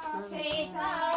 Face.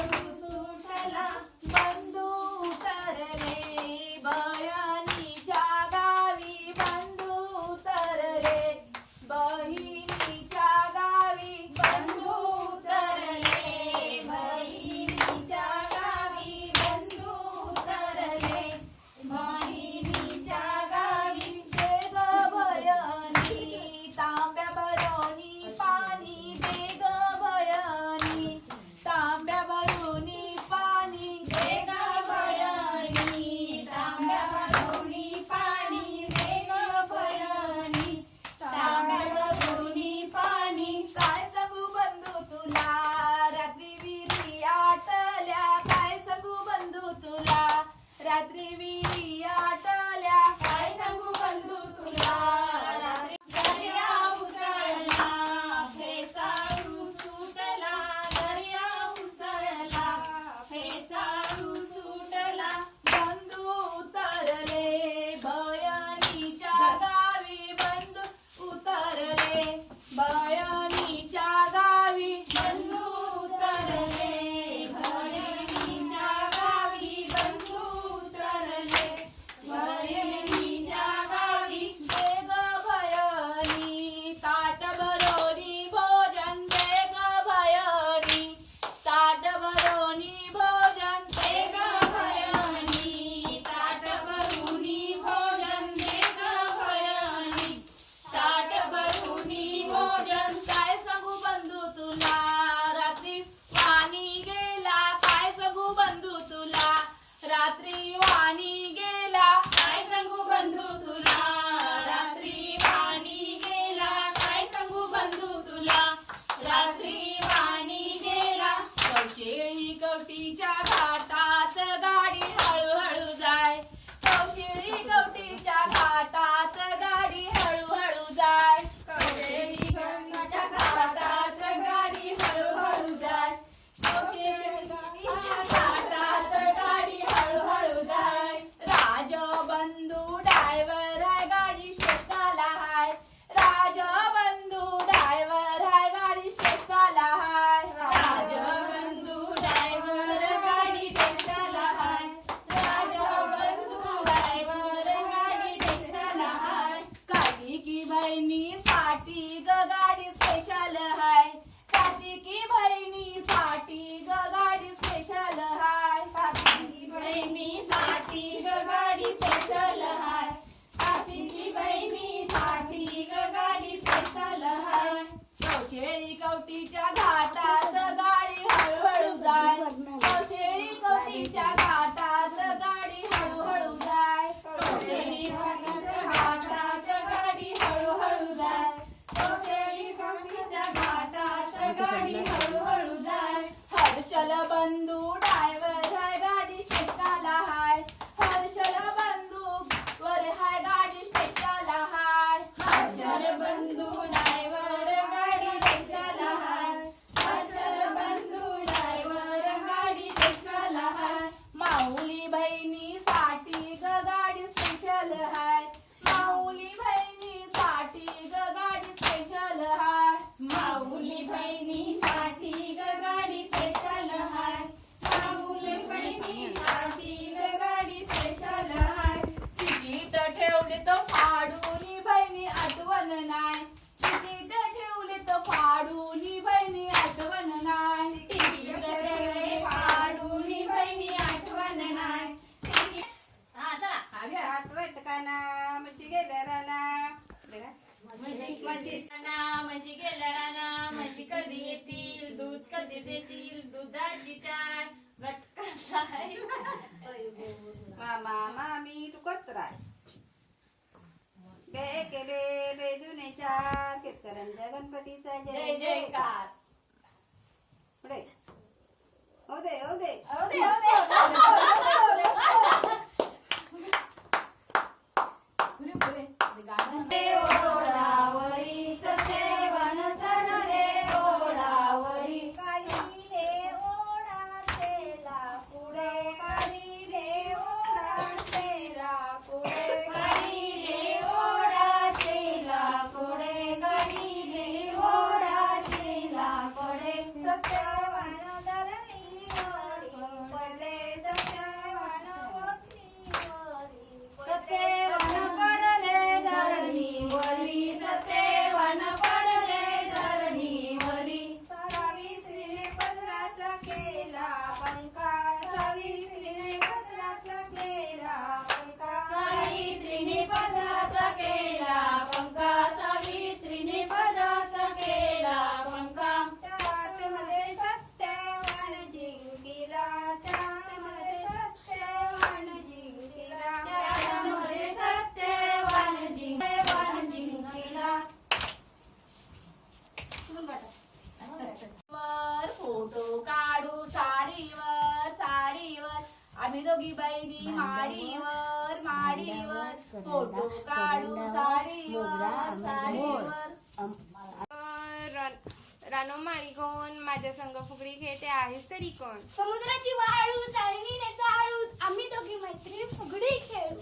रानो माळी कोण माझ्या संग फुगडी खेळते आहेस तरी कोण समुद्राची वाळू चाळणी चाळू आम्ही दोघी मैत्री फुगडी खेळू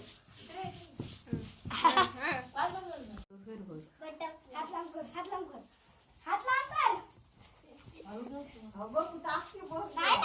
हं. हात लांब हात लांब कर हात लांब कर नाही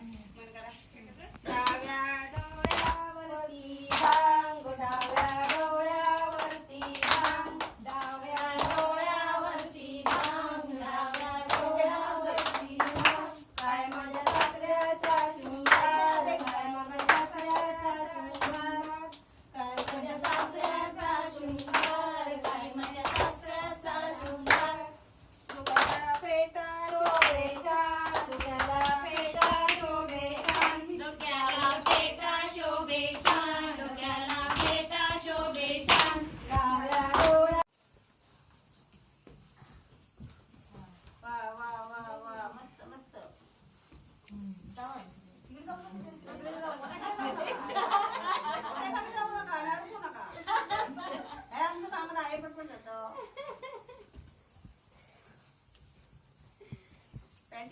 Amen.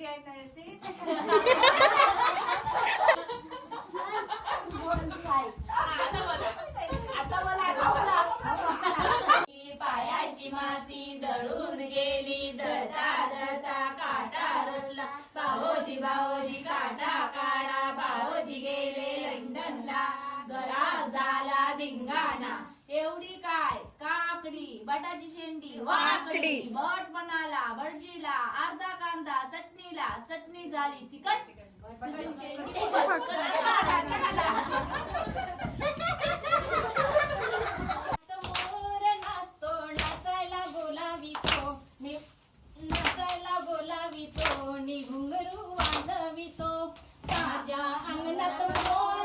आहेत ना व्यवस्थित पायाची माती दळून गेली दळता दळता काटा रचला भावोजी भावोजी काटा काढा भावोजी गेले लंडनला घरात झाला धिंगाणा एवढी का काकडी बटाची शेंडी वाकडी बट बनाला भटजीला अर्धा कांदा चटणीला चटणी झाली तिखट. तुझी शेंडी. मोर नाचतो नाचायला बोलावितो नि नाचायला बोलावितो नि घुंगरू वाजवितो माझ्या अंगणात मोर